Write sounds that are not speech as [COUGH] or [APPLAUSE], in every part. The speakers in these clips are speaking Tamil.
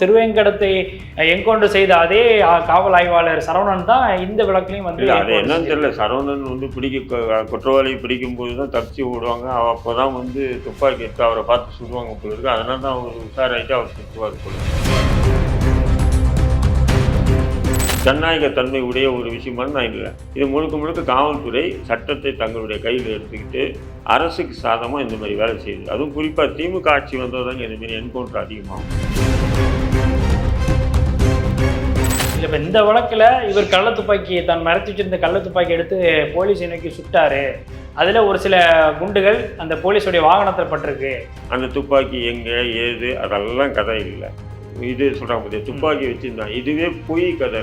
திருவேங்கடத்தை என்கவுண்டர் செய்த அதே காவல் ஆய்வாளர் சரவணன் தான் இந்த வழக்குலையும் வந்து அது என்னன்னு. தெரியல. சரவணன் வந்து பிடிக்க குற்றவாளி பிடிக்கும் போது தான் தப்பிச்சு விடுவாங்க அப்போ தான் வந்து துப்பாக்கி எடுத்து அவரை பார்த்து சுடுவாங்க போல இருக்கு. அதனால தான் அவர் உஷாராயிட்டு அவர் சுற்றுவார் போல. ஜனநாயக தன்மை உடைய ஒரு விஷயமான நான் இல்லை. இது முழுக்க முழுக்க காவல்துறை சட்டத்தை தங்களுடைய கையில் எடுத்துக்கிட்டு அரசுக்கு சாதமாக இந்த மாதிரி வேலை செய்யுது. அதுவும் குறிப்பாக திமுக ஆட்சி வந்ததாங்க இந்த மாதிரி என்கவுண்டர் அதிகமாகும். இல்ல இப்ப இந்த வழக்குல இவர் கள்ள துப்பாக்கி தான் மறைச்சு வச்சிருந்த கள்ள துப்பாக்கி எடுத்து போலீஸ் நோக்கி சுட்டாரு. அதுல ஒரு சில குண்டுகள் அந்த போலீஸுடைய வாகனத்தில் பட்டிருக்கு. அந்த துப்பாக்கி எங்கே ஏது அதெல்லாம் கதை இல்லை. இது சொல்கிறாங்க பார்த்தியா துப்பாக்கி வச்சுருந்தான் இதுவே பொய் கதை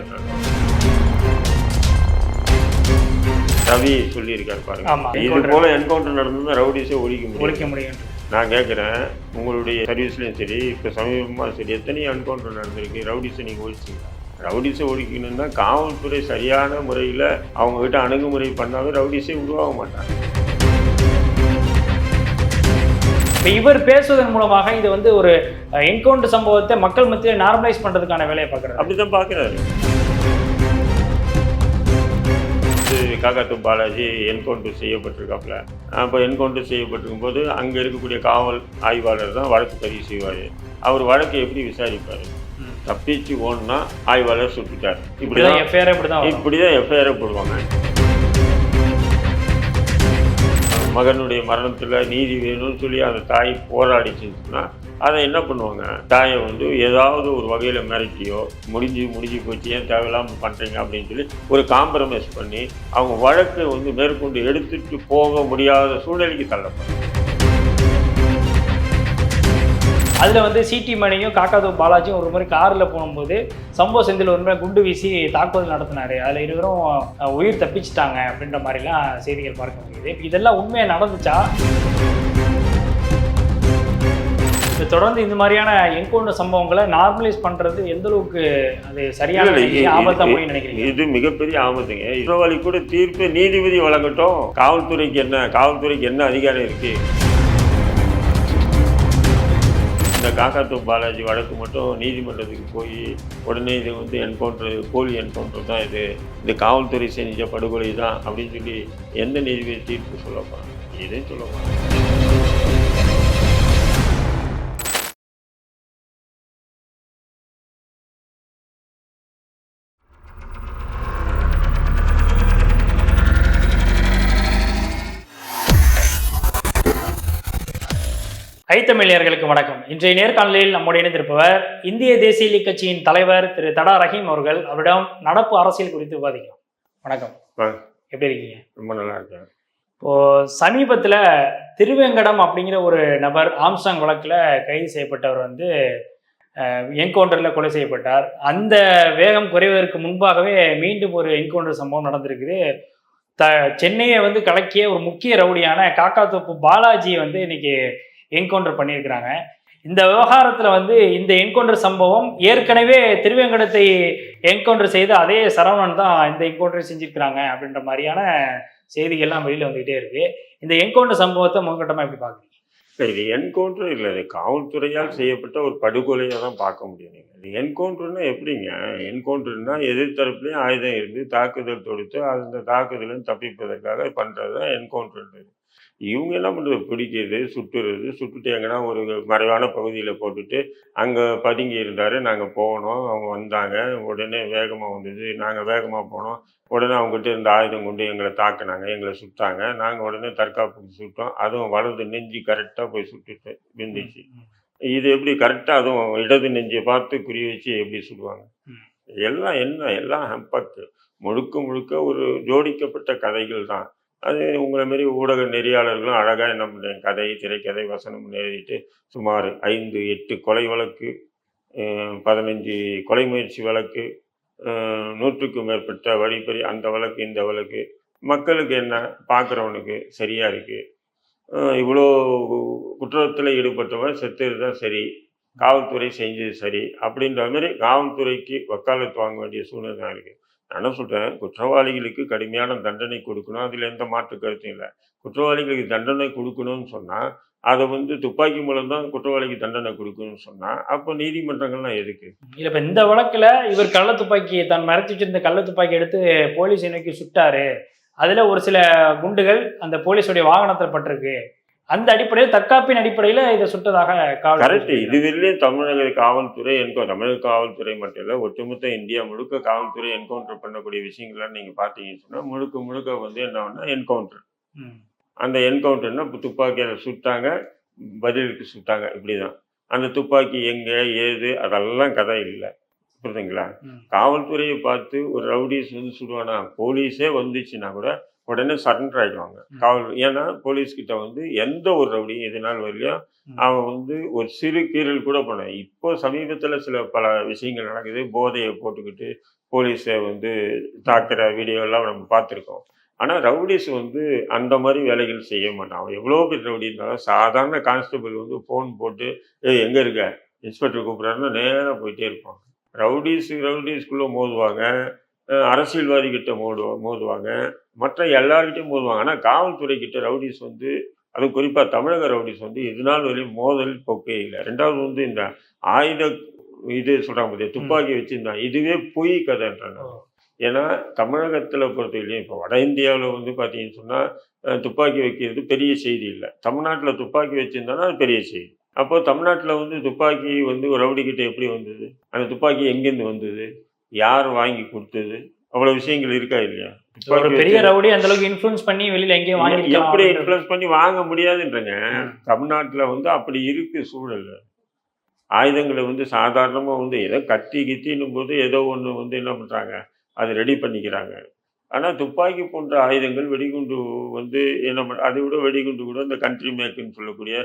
ரவி சொல்லியிருக்காரு பாருங்க. இது. போல என்கவுண்டர் நடந்ததுன்னா ரவுடிஸே ஒழிக்க முடியும் ஒழிக்க முடியும் நான் கேட்குறேன் உங்களுடைய சர்வீஸ்லையும் சரி இப்போ சமீபமாக சரி எத்தனை என்கவுண்டர் நடந்திருக்கு ரவுடிஸை நீங்கள் ஒழிச்சிங்களா? ரவுடிஸை ஒழிக்கணும்னா காவல்துறை சரியான முறையில் அவங்ககிட்ட அணுகுமுறை பண்ணாவே ரவுடிஸே உருவாக மாட்டாங்க. இப்ப இவர் பேசுவதன் மூலமாக இது வந்து ஒரு என்கவுண்டர் சம்பவத்தை மக்கள் மத்தியில் நார்மலைஸ் பண்றதுக்கான வேலையை பார்க்குறாரு. அப்படிதான் பார்க்குறாரு. காக்காத்து பாலாஜி என்கவுண்டர் செய்யப்பட்டிருக்காப்புல. அப்போ என்கவுண்டர் செய்யப்பட்டிருக்கும் போது அங்கே இருக்கக்கூடிய காவல் ஆய்வாளர் தான் வழக்கு பதிவு செய்வார். அவர் வழக்கை எப்படி விசாரிப்பார். தப்பிச்சு ஓடுனா ஆய்வாளர் சுட்டுட்டார். இப்படிதான் எஃப்ஐஆர் இப்படிதான். இப்படிதான் எஃப்ஐஆர் போடுவாங்க. மகனுடைய மரணத்தில் நீதி வேணும்னு சொல்லி அந்த தாய் போராடிச்சுன்னா அதை என்ன பண்ணுவாங்க? தாயை வந்து ஏதாவது ஒரு வகையில் மிரட்டியோ முடிஞ்சு முடிஞ்சு போச்சு ஏன் தேவையில்லாமல் பண்ணுறீங்க அப்படின்னு சொல்லி ஒரு காம்ப்ரமைஸ் பண்ணி அவங்க வழக்கை வந்து மேற்கொண்டு எடுத்துட்டு போக முடியாத சூழ்நிலைக்கு தள்ளப்படும். அதுல வந்து சிடி மணியும் காக்காது பாலாஜியும் ஒரு முறை கார்ல போகும்போது சம்பவ செந்தில் ஒரு முறை குண்டு வீசி தாக்குதல் நடத்தினாரு. அதுல இருவரும் உயிர் தப்பிச்சிட்டாங்க அப்படின்ற மாதிரிலாம் செய்திகள் பார்க்க முடியுது. இதெல்லாம் உண்மையா நடந்துச்சா? தொடர்ந்து இந்த மாதிரியான என்கவுண்டர் சம்பவங்களை நார்மலைஸ் பண்றது எந்த அளவுக்கு அது சரியான ஆபத்தா இது- முடியும் நினைக்கிறீங்க? இது மிகப்பெரிய ஆபத்துங்க. குற்றவாளி கூட தீர்ப்பு நீதிபதி வழங்கட்டும். காவல்துறைக்கு என்ன காவல்துறைக்கு என்ன அதிகாரம் இருக்கு? இந்த காக்காத்தூர் பாலாஜி வழக்கு மட்டும் நீதிமன்றத்துக்கு போய் உடனே இது வந்து என்கவுண்டர் போலி என்கவுண்டர் தான் இது. இது காவல்துறை செஞ்ச படுகொலை தான் அப்படின்னு சொல்லி எந்த நீதிபதி தீர்ப்பு சொல்ல போகிறாங்க இதையும் சொல்ல போகிறாங்க ஐத்தமிழியர்களுக்கு வணக்கம். இன்றைய நேர்காணலில் நம்முடைய இணைந்திருப்பவர் இந்திய தேசிய லீக் கட்சியின் தலைவர் திரு தடா ரஹீம் அவர்கள். அவரிடம் நடப்பு அரசியல் குறித்து விவாதிக்கலாம். வணக்கம். எப்படி இருக்கீங்க? ரொம்ப நல்லா இருக்கேன். இப்போ சமீபத்தில் திருவேங்கடம் அப்படிங்கிற ஒரு நபர் ஆம்சாங் வழக்கில் கைது செய்யப்பட்டவர் வந்து என்கவுண்டரில் கொலை செய்யப்பட்டார். அந்த வேகம் குறைவதற்கு முன்பாகவே மீண்டும் ஒரு என்கவுண்டர் சம்பவம் நடந்திருக்குது. த சென்னையை வந்து கலக்கிய ஒரு முக்கிய ரவுடியான காக்காத்தோப்பு பாலாஜி வந்து இன்னைக்கு என்கவுண்டர் பண்ணியிருக்கிறாங்க. இந்த விவகாரத்தில் வந்து இந்த என்கவுண்டர் சம்பவம் ஏற்கனவே திருவேங்கடத்தை என்கவுண்டர் செய்த அதே சரவணன் தான் இந்த என்கவுண்டரை செஞ்சிருக்கிறாங்க அப்படின்ற மாதிரியான செய்திகள்லாம் வெளியில் வந்துகிட்டே இருக்கு. இந்த என்கவுண்டர் சம்பவத்தை முன்கட்டமாக எப்படி பார்க்குறீங்க சரி இது என்கவுண்டர் இல்லை இது காவல்துறையால் செய்யப்பட்ட ஒரு படுகொலையை தான் பார்க்க முடியும். நீங்கள் இது என்கவுண்டர்னா எப்படிங்க? என்கவுண்டர்னா எதிர்த்தரப்புலேயும் ஆயுதம் இருந்து தாக்குதல் தொடுத்து அந்த தாக்குதலும் தப்பிப்பதற்காக பண்ணுறது தான் என்கவுண்டர்ன்றது இவங்க என்ன பண்ணுறது? பிடிக்கிறது சுட்டுறது சுட்டுட்டு எங்கன்னா ஒரு மறைவான பகுதியில் போட்டுட்டு அங்கே பதுங்கி இருந்தார். நாங்கள் போனோம். அவங்க வந்தாங்க. உடனே வேகமாக வந்தது. நாங்கள் வேகமாக போனோம். உடனே அவங்ககிட்ட இருந்த ஆயுதம் கொண்டு எங்களை தாக்குனாங்க. எங்களை சுட்டாங்க. நாங்கள் உடனே தற்காப்புக்கு சுட்டோம். அதுவும் வலது நெஞ்சு கரெக்டாக போய் சுட்டுட்டு விந்துச்சு இது எப்படி கரெக்டாக அதுவும் இடது நெஞ்சை பார்த்து குறி வச்சு எப்படி சுடுவாங்க. எல்லாம் என்ன? எல்லாம் ஹம்பக்கு முழுக்க முழுக்க ஒரு ஜோடிக்கப்பட்ட கதைகள் தான். அது உங்களை மாரி ஊடக நெறியாளர்களும் அழகாக என்ன பண்ணுறாங்க கதை திரைக்கதை வசனம் எழுதிட்டு சுமார் ஐந்து எட்டு கொலை வழக்கு பதினஞ்சு கொலை முயற்சி வழக்கு நூற்றுக்கும் மேற்பட்ட வழிப்பறி அந்த வழக்கு இந்த வழக்கு மக்களுக்கு என்ன பார்க்குறவனுக்கு சரியாக இருக்குது இவ்வளோ குற்றத்தில் ஈடுபட்டவன் செத்தது தான் சரி காவல்துறை செஞ்சது சரி அப்படின்ற மாதிரி காவல்துறைக்கு வக்காலத்து வாங்க வேண்டிய சூழ்நிலை தான் இருக்குது நான் என்ன சொல்கிறேன் குற்றவாளிகளுக்கு கடுமையான தண்டனை கொடுக்கணும். அதில் எந்த மாற்று கருத்தும் இல்லை. குற்றவாளிகளுக்கு தண்டனை கொடுக்கணும்னு சொன்னால் அதை வந்து துப்பாக்கி மூலம் தான் குற்றவாளிக்கு தண்டனை கொடுக்கணும்னு சொன்னால் அப்போ நீதிமன்றங்கள்லாம் எதுக்கு? இல்லை இப்போ இந்த வழக்கில் இவர் கள்ள துப்பாக்கி தான் மறைச்சி வச்சிருந்த கள்ள துப்பாக்கி எடுத்து போலீஸை நோக்கி சுட்டாரு. அதில் ஒரு சில குண்டுகள் அந்த போலீஸுடைய வாகனத்தில் பட்டிருக்கு. அந்த அடிப்படையில் தற்காப்பின் அடிப்படையில இதை சுட்டதாக காவல் கரெக்ட் இதுவரையிலும் தமிழக காவல்துறை என்கோ தமிழக காவல்துறை மட்டும் இல்லை ஒட்டுமொத்த இந்தியா முழுக்க காவல்துறை என்கவுண்டர் பண்ணக்கூடிய விஷயங்கள்லாம் நீங்க பார்த்தீங்கன்னு சொன்னா முழுக்க முழுக்க வந்து என்னன்னா என்கவுண்டர். அந்த என்கவுண்டர்னா இப்போ துப்பாக்கியால சுட்டாங்க பதிலுக்கு சுட்டாங்க இப்படிதான். அந்த துப்பாக்கி எங்க ஏது அதெல்லாம் கதை இல்லை. புரியுதுங்களா? ம். காவல்துறையை பார்த்து ஒரு ரவுடிஸ் வந்து சுடுவானா? போலீஸே வந்துச்சுன்னா கூட உடனே சரண்டர் ஆயிடுவாங்க. ம். காவல் ஏன்னா போலீஸ் கிட்ட வந்து எந்த ஒரு ரவுடியும் வரலையும் ம். அவன் வந்து ஒரு சிறு கீறல் கூட பண்ண இப்போ சமீபத்துல சில பல விஷயங்கள் நடக்குது. போதையை போட்டுக்கிட்டு போலீஸை வந்து தாக்குற வீடியோ எல்லாம் நம்ம பார்த்துருக்கோம். ஆனா ரவுடிஸ் வந்து அந்த மாதிரி வேலைகள் செய்ய மாட்டான். அவன் எவ்வளோ பெரிய ரவுடி இருந்தாலும் சாதாரண கான்ஸ்டபிள் வந்து ஃபோன் போட்டு ஏய் எங்க இருக்க? இன்ஸ்பெக்டர் கூப்பிட்றாருன்னா நேராக போயிட்டே இருப்பாங்க. ரவுடிஸ் ரவுடிஸ்குள்ளே மோதுவாங்க. அஹ் அரசியல்வாதி கிட்ட மோதுவா மோதுவாங்க. மற்ற எல்லார்கிட்டையும் மோதுவாங்க. ஆனால் காவல்துறை கிட்ட ரவுடிஸ் வந்து அது குறிப்பாக தமிழக ரவுடிஸ் வந்து இது நாள் வரையும் மோதல் போக்கே இல்லை. ரெண்டாவது வந்து இந்த ஆயுத இது சொல்கிறாங்க பார்த்தியா துப்பாக்கி வச்சிருந்தான் இதுவே பொய் கதைன்றாங்க. ஏன்னா தமிழகத்தில் பொறுத்தவரையிலையும் இப்போ வட இந்தியாவில் வந்து பார்த்தீங்கன்னு சொன்னால் துப்பாக்கி வைக்கிறது பெரிய செய்தி இல்லை. தமிழ்நாட்டில் துப்பாக்கி வச்சிருந்தானா அது பெரிய செய்தி. அப்போ தமிழ்நாட்டில் வந்து துப்பாக்கி வந்து ஒரு ரவுடி கிட்ட எப்படி வந்தது? அந்த துப்பாக்கி எங்கேருந்து வந்தது? யார் வாங்கி கொடுத்தது? அவ்வளோ விஷயங்கள் இருக்கா இல்லையா? ஒரு பெரிய ரவுடி அந்த அளவுக்கு இன்ஃபுளுன்ஸ் பண்ணி வெளியில எங்கேயும் எப்படி வாங்கி இன்ஃப்ளூயன்ஸ் பண்ணி வாங்க முடியாதுன்றங்க. தமிழ்நாட்டில் வந்து அப்படி இருக்கு சூழல் ஆயுதங்களை வந்து சாதாரணமாக வந்து ஏதோ கத்தி கித்தின்னும் போது ஏதோ ஒன்று வந்து என்ன பண்ணுறாங்க அது ரெடி பண்ணிக்கிறாங்க. ஆனால் துப்பாக்கி போன்ற ஆயுதங்கள் வெடிகுண்டு வந்து என்ன பண்ண அதை விட வெடிகுண்டு கூட இந்த கண்ட்ரி மேக்குன்னு சொல்லக்கூடிய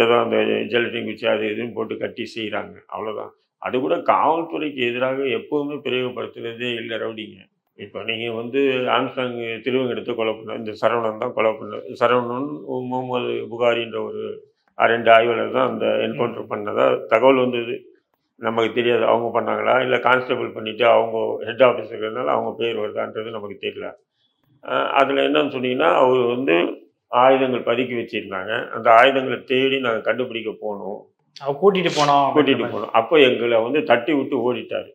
ஏதோ அந்த ஜெலட்டிங் குச்சி அது இதுன்னு போட்டு கட்டி செய்கிறாங்க அவ்வளோதான் அது கூட காவல்துறைக்கு எதிராக எப்போவுமே பிரயோகப்படுத்துறதே இல்லை ரவுடிங்க. இப்போ நீங்கள் வந்து ஆம்ஸ்டாங் திருவங்கெடுத்து கொலை பண்ண இந்த சரவணன் தான் கொலை பண்ண சரவணன் முகமது புகாரின்ற ஒரு ரெண்டு ஆய்வாளர் தான் அந்த என்கவுண்டர் பண்ணதாக தகவல் வந்தது. நமக்கு தெரியாது அவங்க பண்ணாங்களா? இல்லை கான்ஸ்டபிள் பண்ணிவிட்டு அவங்க ஹெட் ஆஃபீஸ் இருக்கிறதுனால அவங்க பேர் வருதான்றது நமக்கு தெரியல. அதில் என்னன்னு சொன்னீங்கன்னா அவர் வந்து ஆயுதங்கள் பதுக்கி வச்சுருந்தாங்க. அந்த ஆயுதங்களை தேடி நாங்கள் கண்டுபிடிக்க போனோம். கூட்டிட்டு போனோம் கூட்டிகிட்டு போனோம். அப்போ எங்களை வந்து தட்டி விட்டு ஓடிட்டார்.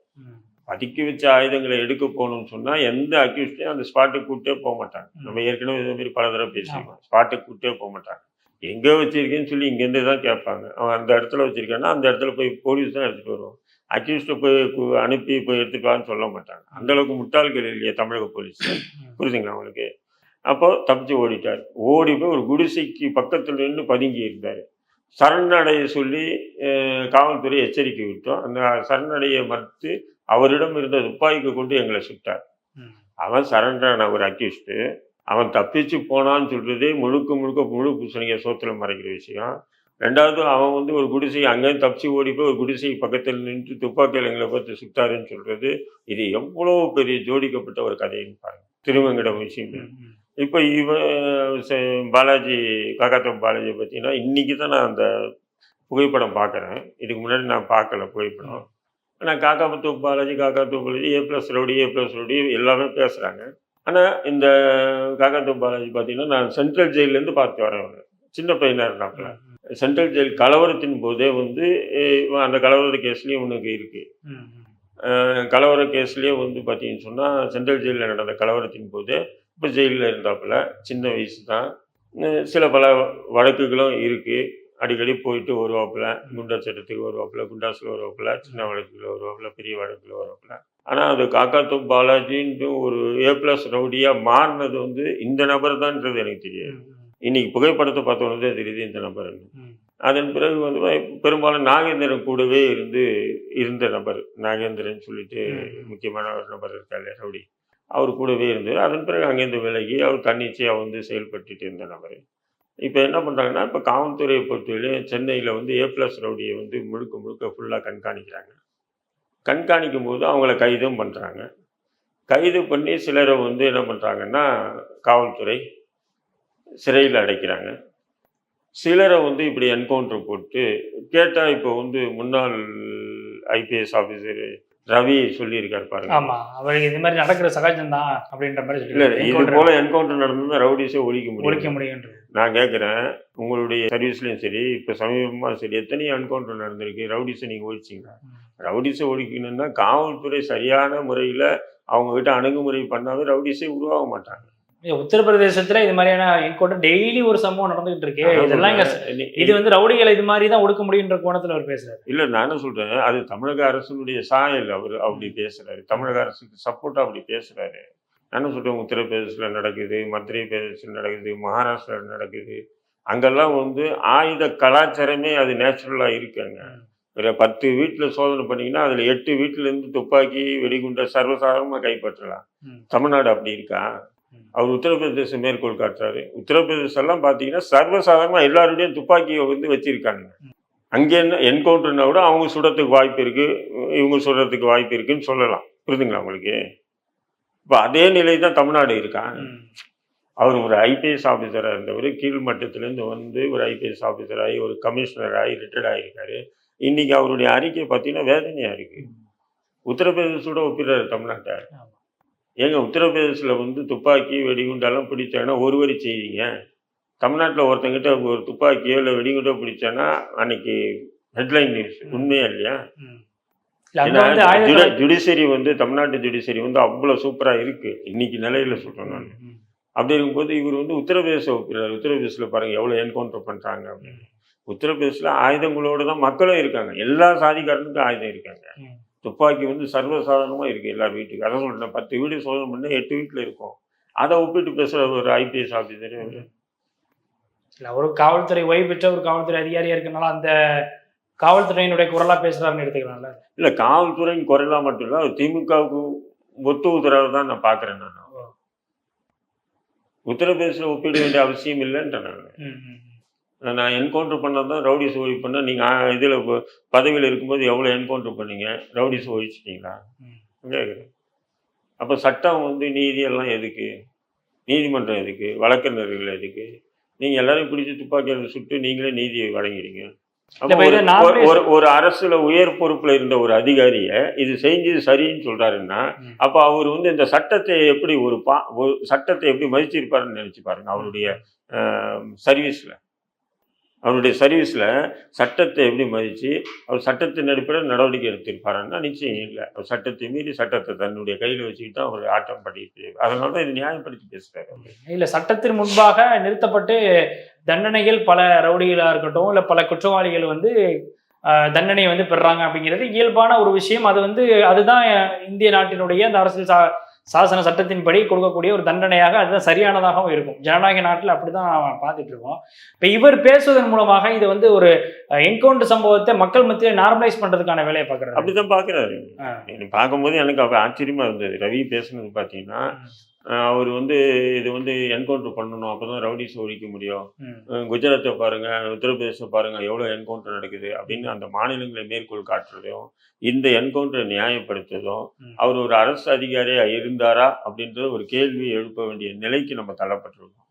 பதுக்கி வச்ச ஆயுதங்களை எடுக்க போகணும்னு சொன்னா எந்த அக்யூஸ்டையும் அந்த ஸ்பாட்டுக்கு கூட்டே போக மாட்டாங்க. நம்ம ஏற்கனவே இதே மாதிரி பல தடவை பேசியிருக்கோம். ஸ்பாட்டுக்கு கூட்டே போக மாட்டாங்க. எங்க வச்சிருக்கேன்னு சொல்லி இங்கேருந்து தான் கேட்பாங்க. அவன் அந்த இடத்துல வச்சிருக்கான்னா அந்த இடத்துல போய் போலீஸ் தான் எடுத்துட்டு வருவோம் அக்யூஸ்ட்டை போய் அனுப்பி போய் எடுத்துட்டு வான்னு சொல்ல மாட்டாங்க. அந்த அளவுக்கு முட்டாள்கள் இல்லையா தமிழக போலீஸ் புரியுதுங்களா அவங்களுக்கு அப்போ தப்பிச்சு ஓடிட்டார். ஓடி போய் ஒரு குடிசைக்கு பக்கத்துல நின்று பதுங்கி இருந்தார். சரணடைய சொல்லி காவல்துறை எச்சரிக்கை விட்டோம். அந்த சரணடைய மறுத்து அவரிடம் இருந்த துப்பாக்கியை கொண்டு எங்களை சுட்டார். அவன் சரண்டரான ஒரு அக்யூஸ்டு அவன் தப்பிச்சு போனான்னு சொல்றதே முழுக்க முழுக்க முழு பூசணிக்க சோத்துல மறைக்கிற விஷயம். ரெண்டாவது அவன் வந்து ஒரு குடிசை அங்கேயும் தப்பிச்சு ஓடி போய் ஒரு குடிசை பக்கத்தில் நின்று துப்பாக்கியில் எங்களை பார்த்து சுட்டாருன்னு சொல்றது இது எவ்வளோ பெரிய ஜோடிக்கப்பட்ட ஒரு கதைன்னு பாருங்க. திருவங்கடம் விஷயம். இப்போ இவன் ச- பாலாஜி காக்காத்தம் பாலாஜி பார்த்தீங்கன்னா இன்னைக்கு தான் நான் அந்த புகைப்படம் பார்க்குறேன். இதுக்கு முன்னாடி நான் பார்க்கல புகைப்படம். ஆனால் Kakkathu Balaji Kakkathu Balaji A plus rowdy A plus rowdy எல்லாமே பேசுகிறாங்க ஆனால் இந்த காக்காத்தூ பாலாஜி பார்த்தீங்கன்னா நான் சென்ட்ரல் ஜெயிலேருந்து பார்த்து வரேன் சின்ன பையனாக இருந்தாப்புல. சென்ட்ரல் ஜெயில் கலவரத்தின் போதே வந்து அந்த கலவர கேஸ்லேயும் உனக்கு இருக்குது கலவர கேஸ்லேயே வந்து பார்த்தீங்கன்னு சொன்னால் சென்ட்ரல் ஜெயிலில் நடந்த கலவரத்தின் போது இப்போ ஜெயிலில் இருந்தாப்புல சின்ன வயசு தான் சில பல வழக்குகளும் இருக்குது அடிக்கடி போயிட்டு வருவாப்புல குண்டர் சட்டத்துக்கு வருவாப்புல குண்டாஸில் வருவாப்புல சின்ன வழக்குல வருவாப்புல பெரிய வழக்குல வருவாப்புல ஆனால் அது காக்காத்தூ பாலாஜின்ட்டு ஒரு ஏ ப்ளஸ் ரவுடியாக மாறினது வந்து இந்த நபர் தான்ன்றது எனக்கு தெரியாது. இன்னைக்கு புகைப்படத்தை பார்த்தோன்னே தெரியுது இந்த நபர்னு. அதன் பிறகு வந்து பெரும்பாலும் நாகேந்திரன் கூடவே இருந்து இருந்த நபர் நாகேந்திரன் சொல்லிட்டு. முக்கியமான ஒரு நபர் இருக்காரு ரவுடி அவர் கூடவே இருந்தார். அதன் பிறகு அங்கேருந்து விலகி அவர் தன்னிச்சையாக வந்து செயல்பட்டுட்டு இருந்த நபர் இப்போ என்ன பண்ணுறாங்கன்னா இப்போ காவல்துறையை பொறுத்தவரையிலும் சென்னையில் வந்து ஏ ப்ளஸ் ரவுடியை வந்து முழுக்க முழுக்க ஃபுல்லாக கண்காணிக்கிறாங்க. கண்காணிக்கும் போது அவங்கள கைதும் பண்ணுறாங்க கைது பண்ணி சிலரை வந்து என்ன பண்ணுறாங்கன்னா காவல்துறை சிறையில் அடைக்கிறாங்க. சிலரை வந்து இப்படி என்கவுண்டர் போட்டு கேட்டால் இப்போ வந்து முன்னாள் ஐபிஎஸ் ஆஃபீஸர் ரவி சொல்லியிருக்காரு பாருங்க. ஆமா அவருக்கு இது மாதிரி நடக்கிற சகஜம் தான் அப்படின்ற மாதிரி சொல்லி இது போல என்கவுண்டர் நடந்தா ரவுடிஸே ஒழிக்க ஒழிக்க முடியும் நான் கேட்குறேன் உங்களுடைய சர்வீஸ்லயும் சரி இப்போ சமீபமாக சரி எத்தனை என்கவுண்டர் நடந்திருக்கு ரவுடிஸை நீங்கள் ஒழிச்சிங்களா? ம். ரவுடிஸை ஒழிக்கணும்னா காவல்துறை சரியான முறையில் அவங்க கிட்ட அணுகுமுறை பண்ணாவே ரவுடிஸே உருவாக மாட்டாங்க. உத்தரப்பிரதேசத்துல இது மாதிரியான என்கவுண்டர் டெய்லி ஒரு சம்பவம் நடந்துகிட்டு இருக்கு. இதெல்லாம் இது வந்து ரவுடிகளை இது மாதிரி தான் ஒடுக்க முடியுன்ற கோணத்துல அவர் பேசுறாரு. இல்ல நான் என்ன சொல்றேன் அது தமிழக அரசினுடைய சாயல் அவர் அப்படி பேசுறாரு. தமிழக அரசுக்கு சப்போர்ட்டா அப்படி பேசுறாரு. நான் சொல்றேன் உத்தரப்பிரதேசத்துல நடக்குது மத்திய பிரதேசத்தில் நடக்குது மகாராஷ்டிரால நடக்குது. அங்கெல்லாம் வந்து ஆயுத கலாச்சாரமே அது நேச்சுரலா இருக்குங்க. ஒரு பத்து வீட்டுல சோதனை பண்ணீங்கன்னா அதுல எட்டு வீட்டுல இருந்து துப்பாக்கி வெடிகுண்டை சர்வசாதாரணமா கைப்பற்றலாம். தமிழ்நாடு அப்படி இருக்கா. அவர் உத்தரப்பிரதேசம் மேற்கோள் காட்டுறாரு. உத்தரப்பிரதேசம் எல்லாம் பார்த்தீங்கன்னா சர்வசாதாரணமா எல்லாருடையும் துப்பாக்கியை வந்து வச்சிருக்காங்க அங்கே என்ன என்கவுண்டர்னா கூட அவங்க சுடுறதுக்கு வாய்ப்பு இருக்கு. இவங்க சுடுறதுக்கு வாய்ப்பு இருக்குன்னு சொல்லலாம். புரியுதுங்களா உங்களுக்கு? இப்போ அதே நிலை தான் தமிழ்நாடு இருக்கா? ம். அவர் ஒரு ஐபிஎஸ் ஆஃபீஸராக இருந்தவர் கீழ் மட்டத்திலேருந்து வந்து ஒரு ஐபிஎஸ் ஆஃபீஸர் ஆகி ஒரு கமிஷனர் ஆகி ரிட்டையர்ட் ஆகியிருக்காரு இன்னைக்கு அவருடைய அறிக்கை பார்த்தீங்கன்னா வேதனையாக இருக்கு. உத்தரப்பிரதேசோட ஒப்பிடுறாரு தமிழ்நாட்டை. ஆமா. ஏங்க உத்தரப்பிரதேசத்தில் வந்து துப்பாக்கி வெடிகுண்டெல்லாம் பிடிச்சாங்கன்னா ஒரு வரி செய்வீங்க? தமிழ்நாட்டில் ஒருத்தங்கிட்ட ஒரு துப்பாக்கியோ இல்லை வெடிகுண்டோ பிடிச்சான்னா அன்னைக்கு ஹெட்லைன் நியூஸ் உண்மையா இல்லையா? ஜுடிஷரி வந்து தமிழ்நாட்டு ஜுடிஷரி வந்து அவ்வளோ சூப்பராக இருக்கு. இன்னைக்கு நிலையில சொல்றேன் நான். அப்படி இருக்கும்போது இவர் வந்து உத்தரப்பிரதேச ஒப்பிடுறாரு உத்தரப்பிரதேசத்தில் பாருங்க எவ்வளோ என்கவுண்டர் பண்றாங்க அப்படின்னு. உத்தரப்பிரதேசத்தில் ஆயுதங்களோடு தான் மக்களும் இருக்காங்க. எல்லா சாதிக்காரனுக்கும் ஆயுதம் இருக்காங்க. துப்பாக்கி வந்து சர்வசாதாரணமாக இருக்கு எல்லா வீட்டுக்கு அதான் சொல்றேன் பத்து வீடு சோதனை பண்ணால் எட்டு வீட்டில் இருக்கும். அதை ஒப்பிட்டு பேசுகிற ஒரு ஐபிஎஸ் ஆஃபீஸர் இல்ல ஒரு காவல்துறை ஓய்வு பெற்ற ஒரு காவல்துறை அதிகாரியா இருக்கனால அந்த காவல்துறையினுடைய குரலா பேசுறாருன்னு எடுத்துக்கலாம்ல? இல்லை காவல்துறையின் குறைலா மட்டும் இல்லை திமுகவுக்கு ஒத்து உத்தரவு தான் நான் பார்க்குறேன் நான். உத்தரப்பிரதேசில் ஒப்பிட வேண்டிய அவசியம் இல்லைன்றேன் நான். நான் என்கவுண்டர் பண்ணால் தான் ரவுடிஸ் ஒழி பண்ணால் நீங்கள் இதில் பதவியில் இருக்கும்போது எவ்வளோ என்கவுண்டர் பண்ணீங்க? ரவுடிஸ் ஒழிச்சிட்டீங்களா. கேட்குறேன் அப்போ சட்டம் வந்து நீதி எல்லாம் எதுக்கு? நீதிமன்றம் எதுக்கு? வழக்கறிஞர்கள் எதுக்கு? நீங்கள் எல்லாரையும் பிடிச்சி துப்பாக்கியால் சுட்டு நீங்களே நீதியை இதை ஒரு- ஒரு அரசுல உயர் பொறுப்புல இருந்த ஒரு அதிகாரிய இது செஞ்சது சரின்னு சொல்றாருன்னா. அப்ப அவர் வந்து இந்த சட்டத்தை எப்படி ஒரு பா ஒரு சட்டத்தை எப்படி மதிச்சிருப்பாருன்னு நினைச்சு பாருங்க அவருடைய சர்வீஸ்ல அவருடைய சர்வீஸில் சட்டத்தை எப்படி மதிச்சு அவர் சட்டத்தின் அடிப்படையில் நடவடிக்கை எடுத்திருப்பாருன்னா நிச்சயம் இல்லை. அவர் சட்டத்தை மீறி சட்டத்தை தன்னுடைய கையில் வச்சுக்கிட்டு தான் அவர் ஆட்டம் பண்ணிட்டு அதனால தான் இது நியாயப்படுத்தி பேசுறாரு இல்லை சட்டத்தின் முன்பாக நிறுத்தப்பட்டு தண்டனைகள் பல ரவுடிகளாக இருக்கட்டும் இல்லை பல குற்றவாளிகள் வந்து தண்டனை வந்து பெறுறாங்க அப்படிங்கிறது இயல்பான ஒரு விஷயம். அது வந்து அதுதான் இந்திய நாட்டினுடைய அந்த அரசியல் சா சாசன சட்டத்தின்படி கொடுக்கக்கூடிய ஒரு தண்டனையாக அதுதான் சரியானதாகவும் இருக்கும். ஜனநாயக நாட்டில் அப்படிதான் பார்த்துட்டு இருக்கோம் இப்போ இவர் பேசுவதன் மூலமாக இது வந்து ஒரு என்கவுண்டர் சம்பவத்தை மக்கள் மத்தியில் நார்மலைஸ் பண்றதுக்கான வேலையை பார்க்குறாரு. அப்படிதான் பாக்குறாரு ஆ. எனக்கு பார்க்கும்போது எனக்கு ஆச்சரியமா இருந்தது. ரவி பேசுனது பார்த்தீங்கன்னா அவர் வந்து இது வந்து என்கவுண்டர் பண்ணணும் அப்பதான் ரவுடிஸ் ஒழிக்க முடியும் குஜராத்தை பாருங்க உத்தரப்பிரதேசம் பாருங்க எவ்வளவு என்கவுண்டர் நடக்குது அப்படின்னு அந்த மாநிலங்களை மேற்கோள் காட்டுறதும் இந்த என்கவுண்டரை நியாயப்படுத்துறதும். அவர் ஒரு அரசு அதிகாரியா இருந்தாரா அப்படின்ற ஒரு கேள்வி எழுப்ப வேண்டிய நிலைக்கு நம்ம தள்ளப்பட்டிருக்கோம்.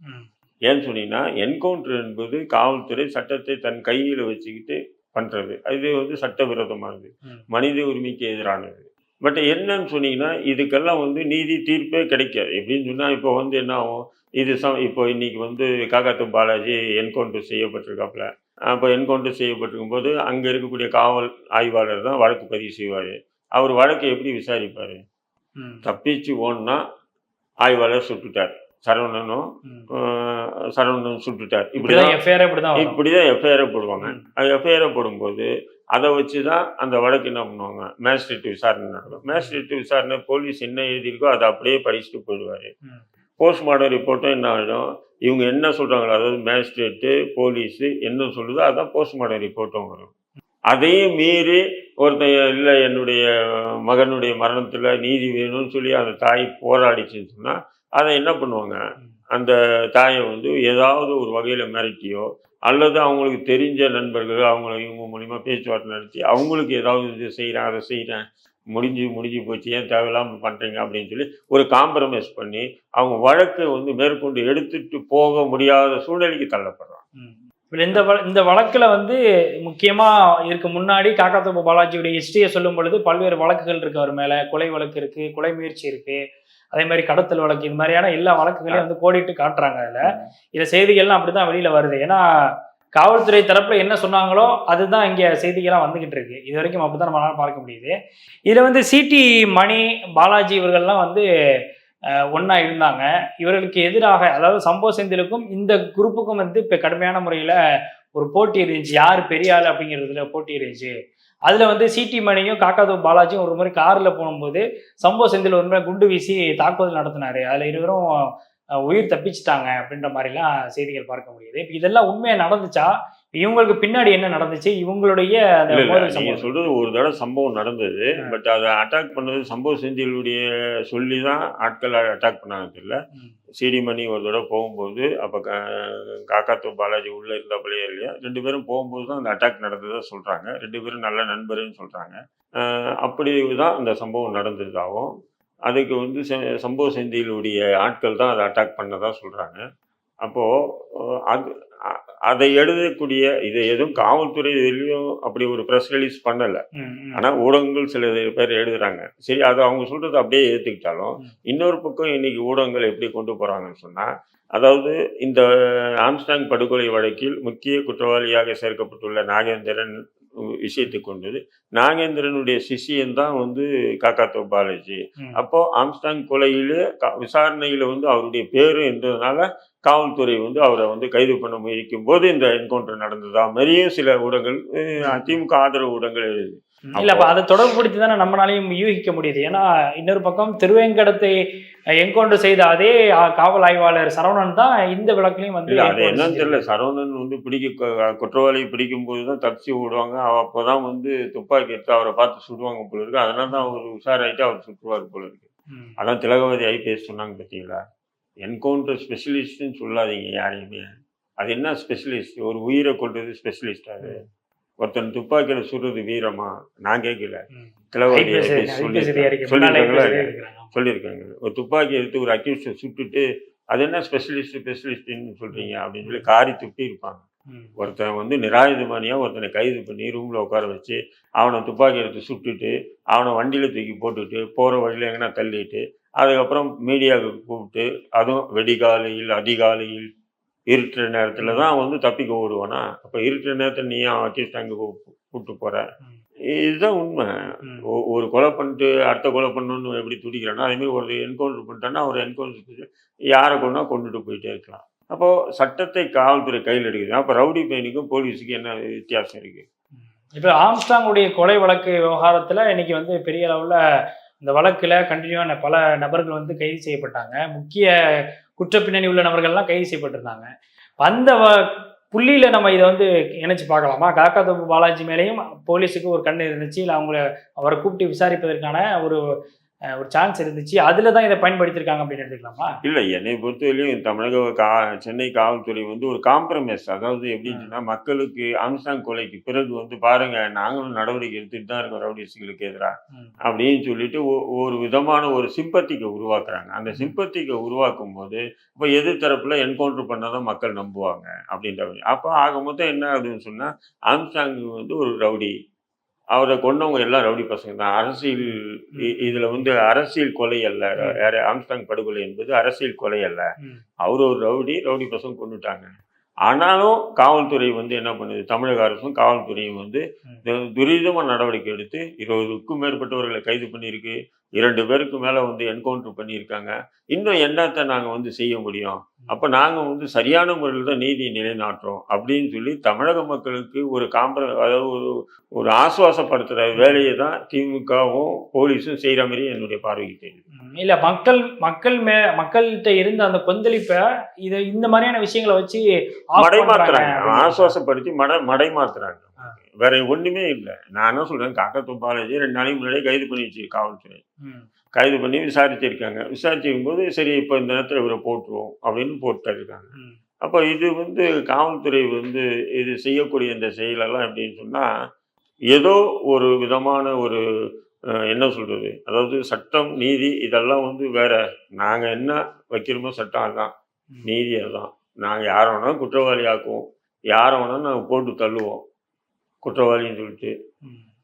ஏன்னு சொன்னீங்கன்னா என்கவுண்டர் என்பது காவல்துறை சட்டத்தை தன் கையில் வச்சுக்கிட்டு பண்றது இது வந்து சட்டவிரோதமானது. மனித உரிமைக்கு எதிரானது பட் என்னன்னு சொன்னீங்கன்னா இதுக்கெல்லாம் வந்து நீதி தீர்ப்பே கிடைக்காது. எப்படின்னு சொன்னா இப்போ வந்து என்ன ஆகும்? இது ச இப்போ இன்னைக்கு வந்து காகாத்து பாலாஜி என்கவுண்டர் செய்யப்பட்டிருக்காப்புல. அப்போ என்கவுண்டர் செய்யப்பட்டிருக்கும் போது அங்கே இருக்கக்கூடிய காவல் ஆய்வாளர் தான் வழக்கு பதிவு செய்வார். அவர் வழக்கை எப்படி விசாரிப்பார். தப்பிச்சு ஓடுனா ஆய்வாளர் சுட்டுட்டார். சரவணனும் சரவணனும் சுட்டுட்டார். இப்படிதான் எஃப்ஐஆர் இப்படிதான். இப்படிதான் எஃப்ஐஆரை போடுவாங்க. அது எஃப்ஐஆரை போடும்போது அதை வச்சு தான் அந்த வழக்கு என்ன பண்ணுவாங்க? மேஜிஸ்ட்ரேட் விசாரணை நடக்கும். மேஜிஸ்ட்ரேட் விசாரணை போலீஸ் என்ன எழுதியிருக்கோ அதை அப்படியே படிச்சுட்டு போயிடுவார். ம். போஸ்ட்மார்ட்டம் ரிப்போர்ட்டும் என்ன ஆகிடும் இவங்க என்ன சொல்கிறாங்களோ அதாவது மேஜிஸ்ட்ரேட்டு போலீஸு என்ன சொல்லுதோ அதான் போஸ்ட்மார்ட்டம் ரிப்போர்ட்டும் வரும். அதையும் மீறி ஒருத்தன் இல்லை என்னுடைய மகனுடைய மரணத்தில் நீதி வேணும்னு சொல்லி அந்த தாய் போராடிச்சுன்னு சொன்னால் அதை என்ன பண்ணுவாங்க? அந்த தாயை வந்து ஏதாவது ஒரு வகையில் மிரட்டியோ அல்லது அவங்களுக்கு தெரிஞ்ச நண்பர்கள் அவங்கள இவங்க மூலிமா பேச்சுவார்த்தை நடத்தி அவங்களுக்கு ஏதாவது இது செய்கிறேன் அதை செய்கிறேன் முடிஞ்சு முடிஞ்சு போச்சு ஏன் தேவையில்லாமல் பண்ணுறீங்க அப்படின்னு சொல்லி ஒரு காம்ப்ரமைஸ் பண்ணி அவங்க வழக்கை வந்து மேற்கொண்டு எடுத்துட்டு போக முடியாத சூழ்நிலைக்கு தள்ளப்படுறாங்க. இந்த வ இந்த வழக்கில் வந்து முக்கியமாக இதுக்கு முன்னாடி காக்காத்தோப்பு பாலாஜியுடைய ஹிஸ்டரியை சொல்லும் பொழுது பல்வேறு வழக்குகள் இருக்கு அவர் மேலே. கொலை வழக்கு இருக்குது கொலை முயற்சி இருக்குது அதே மாதிரி கடத்தல் வழக்கு இது மாதிரியான எல்லா வழக்குகளையும் வந்து கோடிட்டு காட்டுறாங்க அதுல. இத செய்திகள்லாம் அப்படிதான் வெளியில வருது. ஏன்னா காவல்துறை தரப்புல என்ன சொன்னாங்களோ அதுதான் இங்க செய்திகள்லாம் வந்துகிட்டு இருக்கு. இது வரைக்கும் அப்படிதான் நம்மளால பார்க்க முடியுது. இதுல வந்து சிடி மணி பாலாஜி இவர்கள்லாம் வந்து ஒண்ணா இருந்தாங்க. இவர்களுக்கு எதிராக அதாவது சம்பவ செந்திலுக்கும் இந்த குரூப்புக்கும் வந்து இப்ப கடுமையான முறையில ஒரு போட்டி இருந்துச்சு. யார் பெரிய ஆள் அப்படிங்கிறதுல போட்டி இருந்துச்சு. அதில் வந்து சிடி மணியும் காக்காதோ பாலாஜியும் ஒரு முறை காரில் போகும்போது சம்பவ செந்தில் ஒரு முறை குண்டு வீசி தாக்குதல் நடத்தினார். அதில் இருவரும் உயிர் தப்பிச்சிட்டாங்க அப்படின்ற மாதிரிலாம் செய்திகள் பார்க்க முடியுது. இப்போ இதெல்லாம் உண்மையாக நடந்துச்சா? இவங்களுக்கு பின்னாடி என்ன நடந்துச்சு? இவங்களுடைய அந்த நீங்க சொல்றது ஒரு தடவை சம்பவம் நடந்தது. பட் அதை அட்டாக் பண்ணது சம்பவ செந்திலுடைய சொல்லி தான் ஆட்கள் அட்டாக் பண்ணாங்க தெரியல. ம். சிடி மணி ஒரு தடவை போகும்போது அப்போ காக்காத்தோ பாலாஜி உள்ள இருந்தப்பலையே இல்லையா? ரெண்டு பேரும் போகும்போது தான் அந்த அட்டாக் நடந்ததா சொல்றாங்க. ரெண்டு பேரும் நல்ல நண்பர்னு சொல்றாங்க. ஆஹ் அப்படி தான் இந்த சம்பவம் நடந்ததாகவும் அதுக்கு வந்து செ- சம்பவ செந்திலுடைய ஆட்கள் தான் அதை அட்டாக் பண்ணதா சொல்றாங்க. அப்போ அஹ் அது அதை எழுதக்கூடிய இதை எதுவும் காவல்துறை இதுலயும் அப்படி ஒரு ப்ரெஸ் ரிலீஸ் பண்ணல ம், ம். ஆனா ஊடகங்கள் சில பேர் எழுதுறாங்க சரி அது அவங்க சொல்றது அப்படியே ஏத்துக்கிட்டாலும் ம். இன்னொரு பக்கம் இன்னைக்கு ஊடகங்கள் எப்படி கொண்டு போறாங்கன்னு சொன்னா அதாவது இந்த ஆம்ஸ்டாங் படுகொலை வழக்கில் முக்கிய குற்றவாளியாக சேர்க்கப்பட்டுள்ள நாகேந்திரன் விஷயத்தை கொண்டது நாகேந்திரனுடைய சிஷியன் தான் வந்து காக்காத்தோ பாலாஜி. அப்போ ஆம்ஸ்டாங் கொலையில விசாரணையில வந்து அவருடைய பேரு என்றதுனால காவல்துறை வந்து அவரை வந்து கைது பண்ண முயற்சிக்கும் போது இந்த என்கவுண்டர் நடந்ததா. மாதிரியும் சில ஊடகங்கள் அஹ், திமுக ஆதரவு ஊடகங்கள் எழுது. இல்ல அப்ப அதை தொடர்புபடுத்தி தானே நம்மளாலையும் யூகிக்க முடியுது. ஏன்னா இன்னொரு பக்கம் திருவேங்கடத்தை என்கவுண்டர் செய்த அதே காவல் ஆய்வாளர் சரவணன் தான் இந்த விளக்குலையும் வந்து அது என்னன்னு தெரியல. சரவணன் வந்து பிடிக்க குற்றவாளியை பிடிக்கும் போது தான் தப்பிச்சு விடுவாங்க அவ அப்பதான் வந்து துப்பாக்கி எடுத்து அவரை பார்த்து சுடுவாங்க போல இருக்கு. அதனால தான் அவர் உஷாராயிட்டு அவர் சுற்றுவார் போல இருக்கு. அதான் திலகவதி ஐபிஎஸ் சொன்னாங்க பார்த்தீங்களா என்கவுண்டர் ஸ்பெஷலிஸ்ட்னு சொல்லாதீங்க யாரையுமே. அது என்ன ஸ்பெஷலிஸ்ட்? ஒரு உயிரை கொள்றது ஸ்பெஷலிஸ்ட் அது. ஒருத்தன் துப்பாக்கியில சுடுறது வீரமா? நான் கேட்கல இருக்கிறாங்க. சொல்லியிருக்காங்க. ஒரு துப்பாக்கி எடுத்து ஒரு அக்யூஸ்டை சுட்டுட்டு அது என்ன ஸ்பெஷலிஸ்ட் ஸ்பெஷலிஸ்ட்னு சொல்றீங்க? அப்படின்னு சொல்லி காரி துப்பி இருப்பாங்க. ஒருத்தன் வந்து நிராயுதபாணியா ஒருத்தனை கைது பண்ணி ரூம்ல உட்கார வச்சு அவனை துப்பாக்கி எடுத்து சுட்டுட்டு அவனை வண்டியில தூக்கி போட்டுட்டு போற வழியில எங்கன்னா தள்ளிட்டு அதுக்கப்புறம் மீடியாவுக்கு கூப்பிட்டு அதுவும் வெடிகாலையில் அதிகாலையில் இருட்டுற நேரத்துல தான் வந்து தப்பிக்க ஓடுவானா? அப்ப இருட்டுற நேரத்துல நீ அவன் அக்கிஸ்டாங்க கூப்பிட்டு போற? ம். இதுதான் உண்மை. ஒரு கொலை பண்ணிட்டு அடுத்த கொலை பண்ணணும்னு எப்படி துடிக்கிறானோ அதே மாதிரி ஒரு என்கவுண்டர் பண்ணிட்டான்னா ஒரு என்கவுண்டர் யாரை கொண்டா கொண்டுட்டு போயிட்டே இருக்கலாம். அப்போ சட்டத்தை காவல்துறை கையில் எடுக்குது. அப்போ ரவுடி பையனுக்கும் போலீஸுக்கு என்ன வித்தியாசம் இருக்கு? இப்ப ஆம்ஸ்டாங்குடைய கொலை வழக்கு விவகாரத்துல இன்னைக்கு வந்து பெரிய அளவுல இந்த வழக்குல கண்டினியூவான பல நபர்கள் வந்து கைது செய்யப்பட்டாங்க. முக்கிய குற்றப்பின்னணி உள்ள நபர்கள்லாம் கைது செய்யப்பட்டிருந்தாங்க. அந்த வ- நம்ம இதை வந்து இணைச்சு பார்க்கலாமா? காக்கா தொப்பு பாலாஜி மேலேயும் போலீஸுக்கு ஒரு கண்ணு இருந்துச்சு. இல்லை அவங்கள அவரை கூப்பிட்டு விசாரிப்பதற்கான ஒரு ஒரு சான்ஸ் இருந்துச்சு. அதுல தான் இதை பயன்படுத்தியிருக்காங்க அப்படின்னு எடுத்துக்கலாமா? இல்லை என்னை பொறுத்தவரையிலும் தமிழக கா சென்னை காவல்துறை வந்து ஒரு காம்ப்ரமைஸ் அதாவது எப்படின்னா மக்களுக்கு ஆம்ஸ்டாங் கொலைக்கு பிறகு வந்து பாருங்க நாங்களும் நடவடிக்கை எடுத்துட்டு தான் இருக்கோம் ரவுடிஸ்களுக்கு எதிராக. அப்படின்னு சொல்லிட்டு ஒரு விதமான ஒரு சிம்பத்திக்கை உருவாக்குறாங்க. அந்த சிம்பத்திக்கை உருவாக்கும் போது இப்போ எதிர்த்தரப்புல என்கவுண்டர் பண்ணாதான் மக்கள் நம்புவாங்க அப்படின்ற. அப்போ ஆக மொத்தம் என்ன ஆகுதுன்னு சொன்னா ஆம்ஸ்டாங் வந்து ஒரு ரவுடி. அவரை கொண்டவங்க எல்லாம் ரவுடி பசங்க தான். அரசியல் இதுல வந்து அரசியல் கொலை அல்ல. ஆம்ஸ்டாங் படுகொலை என்பது அரசியல் கொலை அல்ல. அவர் ஒரு ரவுடி ரவுடி பசங்க கொண்டுட்டாங்க ஆனாலும் காவல்துறை வந்து என்ன பண்ணுது? தமிழக அரசும் காவல்துறையும் வந்து ம். து- துரிதமா நடவடிக்கை எடுத்து இருபதுக்கும் மேற்பட்டவர்களை கைது பண்ணியிருக்கு. இரண்டு பேருக்கு மேல வந்து என்கவுண்டர் பண்ணியிருக்காங்க. இன்னும் என்னத்தை நாங்க வந்து செய்ய முடியும்? அப்ப நாங்க வந்து சரியான முறையில் தான் நீதியை நிலைநாட்டுறோம் அப்படின்னு சொல்லி தமிழக மக்களுக்கு ஒரு காம்பர அதாவது ஒரு ஒரு ஆசுவாசப்படுத்துற வேலையை தான் திமுகவும் போலீஸும் செய்யற மாதிரி என்னுடைய பார்வைக்கு தெரியுது. ம், இல்ல மக்கள் மக்கள் மே மக்கள்கிட்ட இருந்த அந்த கொந்தளிப்பை இதை இந்த மாதிரியான விஷயங்களை வச்சு off மடை பண்றாங்க. மாத்துறாங்க அப்படின்னு ஆசுவாசப்படுத்தி மடை மடை மாத்துறாங்க ஆ. வேற ஒண்ணுமே இல்லை. நான் என்ன சொல்றேன்? காக்கத்து பாலாஜி ரெண்டு நாளைக்கு முன்னாடியே கைது பண்ணிடுச்சு காவல்துறை. கைது பண்ணி விசாரிச்சிருக்காங்க. விசாரிச்சிருக்கும் போது சரி இப்போ இந்த நேரத்தில் இவரை போட்டுருவோம் அப்படின்னு போட்டு இருக்காங்க ம், அப்போ இது வந்து காவல்துறை வந்து இது செய்யக்கூடிய இந்த செயலெல்லாம் எப்படின்னு சொன்னால் ஏதோ ஒரு விதமான ஒரு என்ன சொல்றது? அதாவது சட்டம் நீதி இதெல்லாம் வந்து வேற நாங்கள் என்ன வைக்கிறோமோ சட்டம் அதான். நீதி அதான் நாங்கள் யாரை வேணாலும் குற்றவாளி ஆக்குவோம் யாரை வேணாலும் நாங்கள் போட்டு தள்ளுவோம். குற்றவாளின்னு சொல்லிட்டு.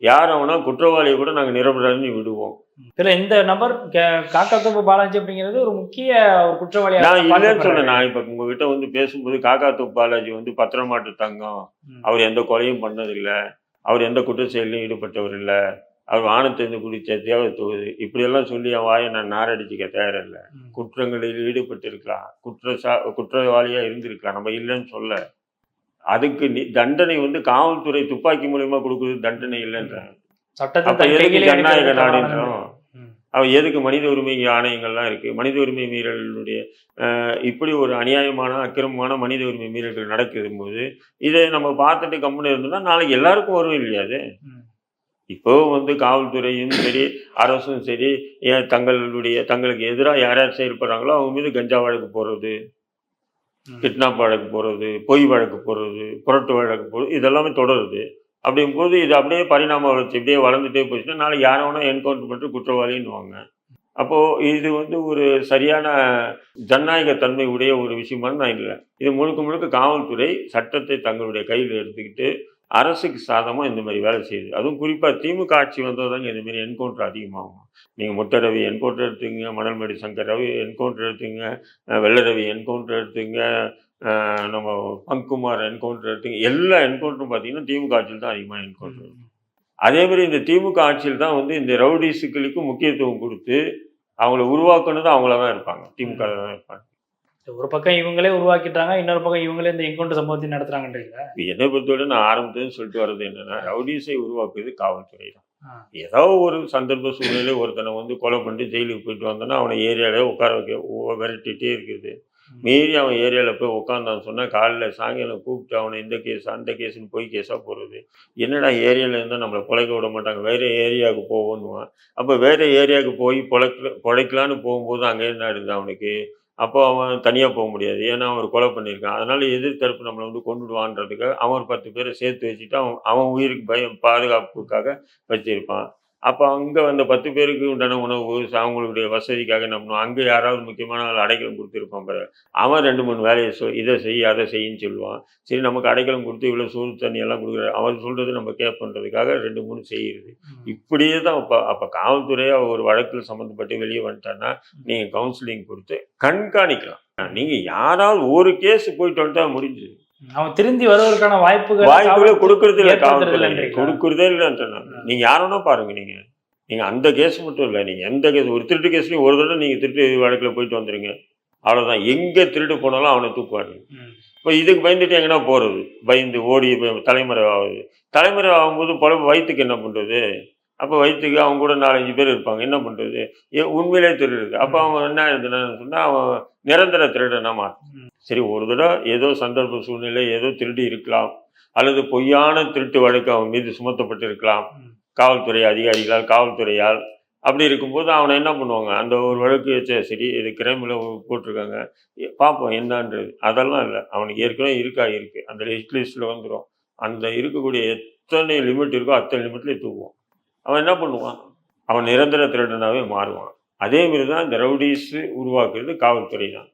யாரை வேணால் குற்றவாளியை கூட நாங்கள் நிரபராதின்னு விடுவோம். இதுல இந்த நபர் காக்காத்தோப்பு பாலாஜி அப்படிங்கிறது ஒரு முக்கிய ஒரு குற்றவாளியா நான் இல்லைன்னு. சொன்னேன் நான் இப்போ உங்ககிட்ட வந்து பேசும்போது காக்கா பாலாஜி வந்து பத்திரமாட்டு தங்கம். அவர் எந்த கொலையும் பண்ணதில்லை. அவர் எந்த குற்ற செயலையும் ஈடுபட்டவர் இல்லை. அவர் வானத்தேர்ந்து குடித்த தேவை தொகுதி. இப்படியெல்லாம் சொல்லி என் வாயை நான் நாரடிச்சிக்க தயாரில்லை. குற்றங்களில் ஈடுபட்டிருக்கலாம். குற்ற சா குற்றவாளியா இருந்திருக்கலாம். நம்ம இல்லைன்னு சொல்ல. அதுக்கு நி- தண்டனை வந்து காவல்துறை துப்பாக்கி மூலியமா கொடுக்குறது தண்டனை இல்லைன்றாங்க அப்ப எதுக்கு ஜனநாயக நாடுன்றோம்? அவன் எதுக்கு மனித உரிமை ஆணையங்கள்லாம் இருக்கு மனித உரிமை மீறலுடைய இப்படி ஒரு அநியாயமான அக்கிரமமான மனித உரிமை மீறல்கள் நடக்கும் போது இதை நம்ம பார்த்துட்டு கம்முன்னு இருந்தோம்னா நாளைக்கு எல்லாருக்கும் வரும் இல்லையா அது ம். இப்போ வந்து காவல்துறையும் சரி அரசும் சரி தங்களுடைய தங்களுக்கு எதிராக யார் யார் செயல்படுறாங்களோ அவங்க மீது கஞ்சா வழக்கு போடுறது. கிட்னாப் வழக்கு போகிறது பொய் வழக்கு போகிறது புரட்டு வழக்கு போகிறது இதெல்லாமே தொடருது. அப்படிங்கும்போது இது அப்படியே பரிணாம வளர்ச்சி இப்படியே வளர்ந்துட்டே போச்சுன்னா நாளைக்கு யாரை வேணா என்கவுண்டர் பண்ணிட்டு குற்றவாளின்னுவாங்க. அப்போது இது வந்து ஒரு சரியான ஜனநாயக தன்மை உடைய ஒரு விஷயமானு நான் இல்லை. இது முழுக்க முழுக்க காவல்துறை சட்டத்தை தங்களுடைய கையில் எடுத்துக்கிட்டு அரசுக்கு சாதமாக இந்த மாதிரி வேலை செய்யுது. அதுவும் குறிப்பாக திமுக ஆட்சி வந்தால் தாங்க இந்த மாதிரி என்கவுண்டர் அதிகமாகும். நீங்கள் முட்டை ரவி என்கவுண்டர் எடுத்துங்க மணல்மேடு சங்கர் ரவி என்கவுண்டர் எடுத்துங்க வெள்ளை ரவி என்கவுண்டர் எடுத்துங்க நம்ம பங்குமார் என்கவுண்டர் எடுத்துங்க எல்லா என்கவுண்டரும் பார்த்தீங்கன்னா திமுக ஆட்சியில் தான் அதிகமாக என்கவுண்டர். அதே மாதிரி இந்த திமுக ஆட்சியில் தான் வந்து இந்த ரவுடிஸுகளுக்கு முக்கியத்துவம் கொடுத்து அவங்கள உருவாக்குனது அவங்கள தான் இருப்பாங்க. திமுக தான் இருப்பாங்க. ஒரு பக்கம் இவங்களே உருவாக்கிட்டாங்க இன்னொரு பக்கம் இவங்களே இந்த என்கவுண்டர் சம்பவத்தை நடத்துறாங்கன்றீங்களா என்னை பொறுத்தவரை நான் ஆரம்பத்துலேருந்து சொல்லிட்டு வர்றது என்னன்னா ரவுடிஸை உருவாக்குறது காவல்துறை தான். ஏதோ ஒரு சந்தர்ப்ப சூழ்நிலை ஒருத்தனை வந்து கொலை பண்ணிட்டு ஜெயிலுக்கு போயிட்டு வந்தோன்னா அவனை ஏரியாவில் உட்கார வைக்க விரட்டிட்டே இருக்குது. மீறி அவன் ஏரியாவில் போய் உட்காந்தான்னு சொன்னால் காலையில் சாயங்காலம் கூப்பிட்டு அவனை இந்த கேஸ் அந்த கேஸ்னு போய் கேஸாக போகிறது என்னடா ஏரியாவில் இருந்தால் நம்மளை பிழைக்க விட மாட்டாங்க வேறு ஏரியாவுக்கு போவோன்னுவான் அப்போ வேறு ஏரியாவுக்கு போய் பிழைக்க பிழைக்கலான்னு போகும்போது அங்கே என்ன ஆயிடுது அவனுக்கு? அப்போ அவன் தனியாக போக முடியாது. ஏன்னா அவன் கொலை பண்ணியிருக்கான். அதனால் எதிர்த்தரப்பு நம்மளை வந்து கொண்டுடுவான்றதுக்காக அவன் ஒரு பத்து பேரை சேர்த்து வச்சுட்டு அவன் அவன் உயிருக்கு பயம் பாதுகாப்புக்காக வச்சிருப்பான். அப்போ அங்கே அந்த பத்து பேருக்கு உண்டான உணவு அவங்களுடைய வசதிக்காக நம்ம அங்கே யாராவது முக்கியமான அடைக்கலம் கொடுத்துருப்பான் பாரு. அவன் ரெண்டு மூணு வேலையை சொல் இதை செய் அதை செய்யின்னு சொல்லுவான். சரி நமக்கு அடைக்கலம் கொடுத்து இவ்வளோ சோறு தண்ணி எல்லாம் கொடுக்குறாரு. அவன் சொல்கிறது நம்ம கேட்பன்றதுக்காக ரெண்டு மூணு ம். இப்படியே தான் இப்போ அப்போ காவல்துறையை ஒரு வழக்கில் சம்மந்தப்பட்டு வெளியே வந்துட்டான்னா நீங்கள் கவுன்சிலிங் கொடுத்து கண்காணிக்கலாம். நீங்கள் யாராவது ஒரு கேஸ் போயிட்டு வந்துட்டா முடிஞ்சுது. அவன் திருந்தி வருவதற்கான வாய்ப்புகள் வாய்ப்புகளை கொடுக்கறது இல்லை காவல்துறை? கொடுக்குறதே இல்லைன்றேன் நீங்கள் யாரோனா பாருங்க நீங்கள் நீங்கள் அந்த கேஸ் மட்டும் இல்லை நீங்கள் எந்த கேஸ் ஒரு திருட்டு கேஸ்லையும் ஒரு தடவை நீங்கள் திருட்டு வழக்கில் போயிட்டு வந்துடுங்க அவ்வளோதான் எங்கே திருட்டு போனாலும் அவனை தூக்குவாங்க. இப்போ இதுக்கு பயந்துட்டு எங்கன்னா போகிறது பயந்து ஓடி தலைமுறை ஆகுது. தலைமுறை ஆகும்போது பொழப்பு வயிற்றுக்கு என்ன பண்ணுறது அப்போ வயிற்றுக்கு அவங்க கூட நாலஞ்சு பேர் இருப்பாங்க. என்ன பண்ணுறது உண்மையிலே திருடுது அப்போ அவன் என்ன எழுதுனான்னு சொன்னால் அவன் நிரந்தர திருடனா மாறும். ம். சரி ஒரு தடவை ஏதோ சந்தர்ப்ப சூழ்நிலை ஏதோ திருடி இருக்கலாம். அல்லது பொய்யான திருட்டு வழக்கு அவன் மீது சுமத்தப்பட்டு இருக்கலாம் ம். காவல்துறை அதிகாரிகளால் காவல்துறையால். அப்படி இருக்கும்போது அவனை என்ன பண்ணுவாங்க? அந்த ஒரு வழக்கு சரி, சரி இது கிரைமில் போட்டிருக்காங்க. பார்ப்போம் என்னன்றது. அதெல்லாம் இல்லை. அவனுக்கு ஏற்கனவே இருக்கா இருக்கு. அந்த லிஸ்ட் லிஸ்ட்டில் வந்துடும் அந்த இருக்கக்கூடிய எத்தனை லிமிட் இருக்கோ அத்தனை லிமிட்லேயே தூக்குவான். அவன் என்ன பண்ணுவான்? அவன் நிரந்தர திருடனாவே மாறுவான். அதே மாதிரி தான் இந்த ரவுடிஸ் உருவாக்குறது காவல்துறை தான்.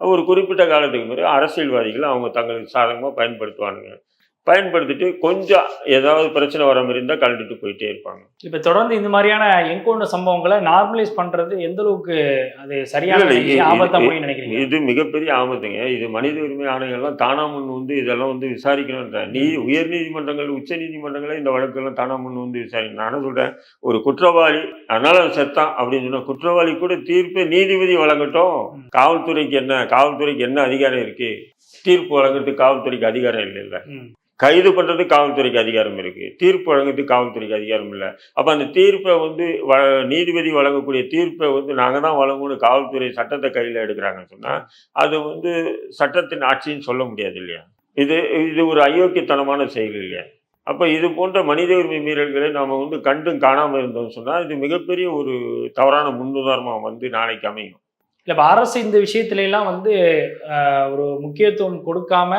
ஒரு குறிப்பிட்ட காலத்துக்கு பிறகு அரசியல்வாதிகள் அவங்க தங்களுக்கு சாதகமாக பயன்படுத்துவானுங்க. பயன்படுத்திட்டு கொஞ்சம் ஏதாவது பிரச்சனை வர மாதிரி இருந்தால் கழட்டிட்டு போயிட்டே இருப்பாங்க. இப்ப தொடர்ந்து இந்த மாதிரியான என்கவுண்டர் சம்பவங்களை நார்மலைஸ் பண்றது எந்த அளவுக்கு அது சரியான இல்ல, இல்ல, விஷயம், இது- ஆபத்தா இது- போய் நினைக்கிறீங்க? இது மிகப்பெரிய ஆபத்துங்க. இது மனித உரிமை ஆணையங்கள்லாம் தானா முன் வந்து இதெல்லாம் வந்து விசாரிக்கணுன்ற நீ உயர் நீதிமன்றங்கள் உச்ச நீதிமன்றங்களே இந்த வழக்கெல்லாம் தானா முன் வந்து விசாரிக்கணும் நானும் சொல்றேன்? ஒரு குற்றவாளி அதனால செத்தான் அப்படின்னு சொன்னா குற்றவாளி கூட தீர்ப்பை நீதிபதி வழங்கட்டும். காவல்துறைக்கு என்ன காவல்துறைக்கு என்ன அதிகாரம் இருக்கு? தீர்ப்பு வழங்குறதுக்கு காவல்துறைக்கு அதிகாரம் இல்லை இல்லை. கைது பண்றது காவல்துறைக்கு அதிகாரம் இருக்கு. தீர்ப்பு வழங்குறதுக்கு காவல்துறைக்கு அதிகாரம் இல்லை. அப்ப அந்த தீர்ப்பை வந்து வ- நீதிபதி வழங்கக்கூடிய தீர்ப்பை வந்து நாங்க தான் வழங்கணும் காவல்துறை சட்டத்தை கையில எடுக்கிறாங்கன்னு சொன்னா அது வந்து சட்டத்தின் ஆட்சின்னு சொல்ல முடியாது இல்லையா? இது இது ஒரு அயோக்கியத்தனமான செயல் இல்லையா? அப்ப இது போன்ற மனித உரிமை மீறல்களை நாம வந்து கண்டும் காணாமல் இருந்தோம்னு சொன்னா இது மிகப்பெரிய ஒரு தவறான முன்னுதாரணமாக வந்து நாளைக்கு அமையும். இல்ல அரசு இந்த விஷயத்துல எல்லாம் வந்து ஒரு முக்கியத்துவம் கொடுக்காம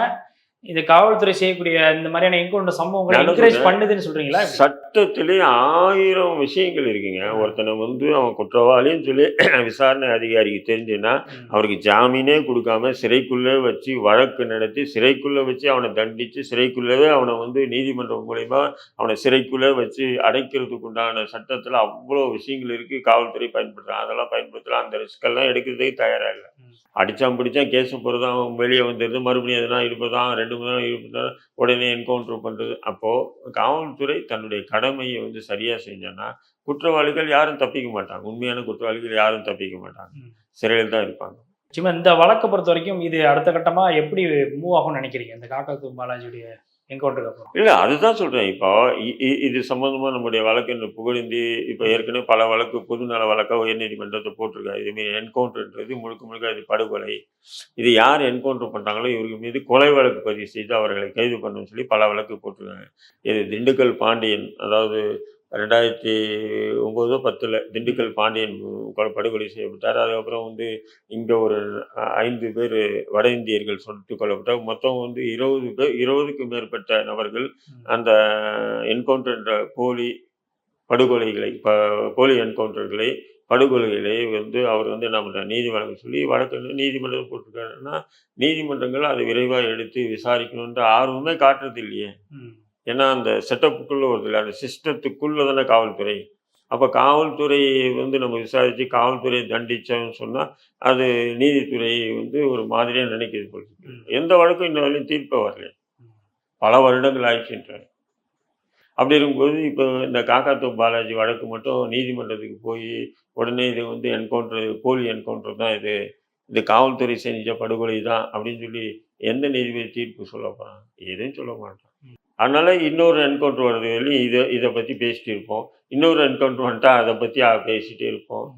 இந்த காவல்துறை செய்யக்கூடிய இந்த மாதிரியான என்கவுண்டர் சம்பவங்களை என்கரேஜ். பண்ணுதுன்னு சொல்றீங்களா? சட்டத்திலே ஆயிரம் விஷயங்கள் இருக்குங்க. ஒருத்தனை வந்து அவன் குற்றவாளின்னு சொல்லி [CLEARS THROAT] விசாரணை அதிகாரிக்கு தெரிஞ்சுன்னா. அவருக்கு ஜாமீனே கொடுக்காம சிறைக்குள்ளே வச்சு வழக்கு நடத்தி சிறைக்குள்ளே வச்சு அவனை தண்டித்து சிறைக்குள்ளவே அவனை வந்து நீதிமன்றம் மூலயமா அவனை சிறைக்குள்ளே வச்சு அடைக்கிறதுக்கு உண்டான சட்டத்தில் அவ்வளோ விஷயங்கள் இருக்குது காவல்துறை பயன்படுத்துகிறான் அதெல்லாம் பயன்படுத்தலாம். அந்த ரிஸ்கெல்லாம் எடுக்கிறதுக்கு தயாராக இல்லை. அடித்தான் பிடிச்சான் கேஸ் போகிறதான் வெளியே வந்துடுது மறுபடியும் எதுனா இருப்பதான் ரெண்டு மணி நேரம் இருப்பதான் உடனே என்கவுண்டர் பண்ணுறது அப்போது காவல்துறை தன்னுடைய கடமையை வந்து சரியாக செஞ்சோன்னா குற்றவாளிகள் யாரும் தப்பிக்க மாட்டாங்க. உண்மையான குற்றவாளிகள் யாரும் தப்பிக்க மாட்டாங்க. சிறையில் தான் இருப்பாங்க. நிச்சயமா இந்த வழக்கை பொறுத்த வரைக்கும் இது அடுத்த கட்டமா எப்படி மூவ் ஆகும்னு நினைக்கிறீங்க? இந்த காக்காத்து பாலாஜியுடைய என்கவுண்டருக்கு அப்புறம் இல்லை அதுதான் சொல்கிறேன் இப்போ இது சம்மந்தமாக நம்முடைய வழக்கு இந்த புகழேந்தி இப்போ ஏற்கனவே பல வழக்கு பொதுநல வழக்காக உயர்நீதிமன்றத்தை போட்டிருக்காங்க. இதுமாரி என்கவுண்டர்ன்றது முழுக்க முழுக்க அது படுகொலை. இது யார் என்கவுண்டர் பண்ணுறாங்களோ இவருக்கு மீது கொலை வழக்கு பதிவு செய்து அவர்களை கைது பண்ணணும்னு சொல்லி பல வழக்கு போட்டிருக்காங்க. இது திண்டுக்கல் பாண்டியன் அதாவது ரெண்டாயிரத்தி ஒம்போதோ பத்தில் திண்டுக்கல் பாண்டியன் கொலை- படுகொலை செய்யப்பட்டார் அதுக்கப்புறம் வந்து இங்கே ஒரு ஐந்து பேர் வட இந்தியர்கள் சுட்டு கொல்லப்பட்டார் மொத்தம் வந்து இருபது பேர் இருபதுக்கும் மேற்பட்ட நபர்கள். அந்த என்கவுண்டர் என்ற போலி படுகொலைகளை ப போலி என்கவுண்டர்களை படுகொலைகளை வந்து அவர் வந்து என்ன பண்ணுறார் நீதி வழக்கு சொல்லி வழக்கு நீதிமன்றம் போட்டிருக்காருன்னா நீதிமன்றங்கள் அதை விரைவாக எடுத்து விசாரிக்கணுன்ற ஆர்வமே காட்டுறது இல்லையே. ஏன்னா அந்த செட்டப்புக்குள்ளே வருது அந்த சிஸ்டத்துக்குள்ளே தானே காவல்துறை. அப்போ காவல்துறை வந்து நம்ம விசாரித்து காவல்துறையை தண்டிச்சோம்னு சொன்னால் அது நீதித்துறை வந்து ஒரு மாதிரியாக நினைக்கிறது போல. எந்த வழக்கும் இன்ன வரையும் தீர்ப்பை வரல. பல வருடங்கள் ஆயிடுச்சுன்றார். அப்படி இருக்கும்போது இப்போ இந்த காக்காத்தோ பாலாஜி வழக்கு மட்டும் நீதிமன்றத்துக்கு போய் உடனே இது வந்து என்கவுண்டர் போலி என்கவுண்டர் தான் இது. இது காவல்துறை செஞ்ச படுகொலை தான் அப்படின்னு சொல்லி எந்த நீதிபதி தீர்ப்பு சொல்ல போகிறான் எதுவும் சொல்ல மாட்டான் அதனால் இன்னொரு என்கவுண்டர் வர்றது வரையும் இதை இதை பற்றி பேசிகிட்டு இருப்போம். இன்னொரு என்கவுண்டர் வந்துட்டா அதை பற்றி பேசிகிட்டே இருப்போம்.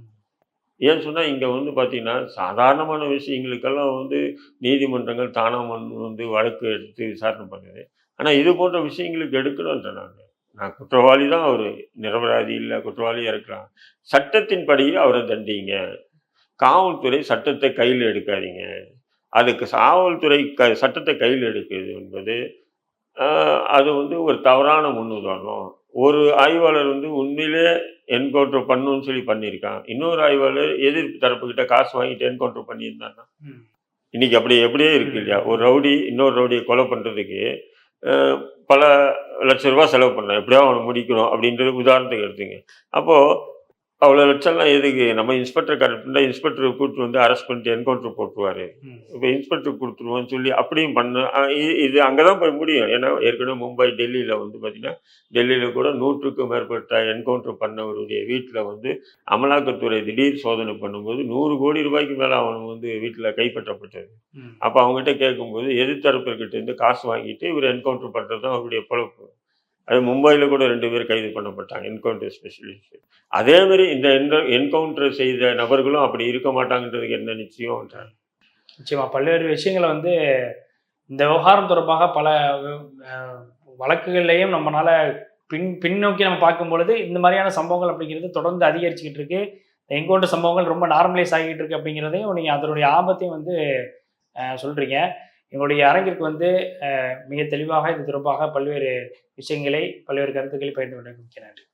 ஏன்னு சொன்னால் இங்கே வந்து பார்த்திங்கன்னா சாதாரணமான விஷயங்களுக்கெல்லாம் வந்து நீதிமன்றங்கள் தானாக வந்து வழக்கு எடுத்து விசாரணை பண்ணுது. ஆனால் இது போன்ற விஷயங்களுக்கு எடுக்கணுன்ற நான் நான் குற்றவாளி தான் அவர் நிரபராதி இல்லை குற்றவாளியாக இருக்கலாம். சட்டத்தின் படியில் அவரை தண்டிங்க. காவல்துறை சட்டத்தை கையில் எடுக்காதீங்க. அதுக்கு காவல்துறை க சட்டத்தை கையில் எடுக்குது என்பது அது வந்து ஒரு தவறான முன்னுதாரணம். ஒரு ஆய்வாளர் வந்து உண்மையிலே என்கவுண்டர் பண்ணணும்னு சொல்லி பண்ணியிருக்கான். இன்னொரு ஆய்வாளர் எதிர்ப்பு தரப்புக்கிட்ட காசு வாங்கிட்டு என்கவுண்டர் பண்ணியிருந்தான்னா. இன்னைக்கு அப்படி எப்படியே இருக்கு இல்லையா? ஒரு ரவுடி இன்னொரு ரவுடியை கொலை பண்ணுறதுக்கு பல லட்ச ரூபாய் செலவு பண்ணேன் எப்படியாவது அவனை முடிக்கணும் அப்படின்றது உதாரணத்துக்கு எடுத்துங்க. அப்போது அவ்வளோ லட்சம்லாம் எதுக்கு? நம்ம இன்ஸ்பெக்டர் கரெக்டாக இன்ஸ்பெக்டரை கூப்பிட்டு வந்து அரெஸ்ட் பண்ணிட்டு என்கவுண்டர் போட்டுருவாரு. இப்போ இன்ஸ்பெக்டர் கொடுத்துருவோம்னு சொல்லி அப்படியும் பண்ண இது அங்கே தான் போய் முடியும். ஏன்னா ஏற்கனவே மும்பை டெல்லியில் வந்து பார்த்தீங்கன்னா டெல்லியில் கூட நூற்றுக்கும் மேற்பட்ட என்கவுண்டர் பண்ணவருடைய வீட்டில் வந்து அமலாக்கத்துறை திடீர் சோதனை பண்ணும்போது நூறு கோடி ரூபாய்க்கு மேலே அவன் வந்து வீட்டில் கைப்பற்றப்பட்டது. அப்போ அவங்ககிட்ட கேட்கும்போது எதிர்த்தரப்புக்கிட்ட இருந்து காசு வாங்கிட்டு இவர் என்கவுண்டர் பண்ணுறது தான் அவருடைய பொழப்பு. அது மும்பையில் கூட ரெண்டு பேர் கைது பண்ணப்பட்டாங்க என்கவுண்டர் ஸ்பெஷலிஸ்ட் அதே மாதிரி இந்த என்கவுண்டர் செய்த நபர்களும் அப்படி இருக்க மாட்டாங்கன்றதுக்கு என்ன நிச்சயம் நிச்சயமாக பல்வேறு விஷயங்களை வந்து இந்த விவகாரம் தொடர்பாக பல வழக்குகள்லையும் நம்மளால பின் பின்னோக்கி நம்ம பார்க்கும் பொழுது இந்த மாதிரியான சம்பவங்கள் அப்படிங்கிறது தொடர்ந்து அதிகரிச்சுக்கிட்டு இருக்கு. என்கவுண்டர் சம்பவங்கள் ரொம்ப நார்மலைஸ் ஆகிட்டு இருக்கு அப்படிங்கிறதையும் நீங்கள் அதனுடைய ஆபத்தையும் வந்து சொல்கிறீங்க எங்களுடைய அரங்கிற்கு வந்து மிக தெளிவாக இது தொடர்பாக பல்வேறு விஷயங்களை பல்வேறு கருத்துக்களை பகிர்ந்து கொண்டு மிக்க நன்றி.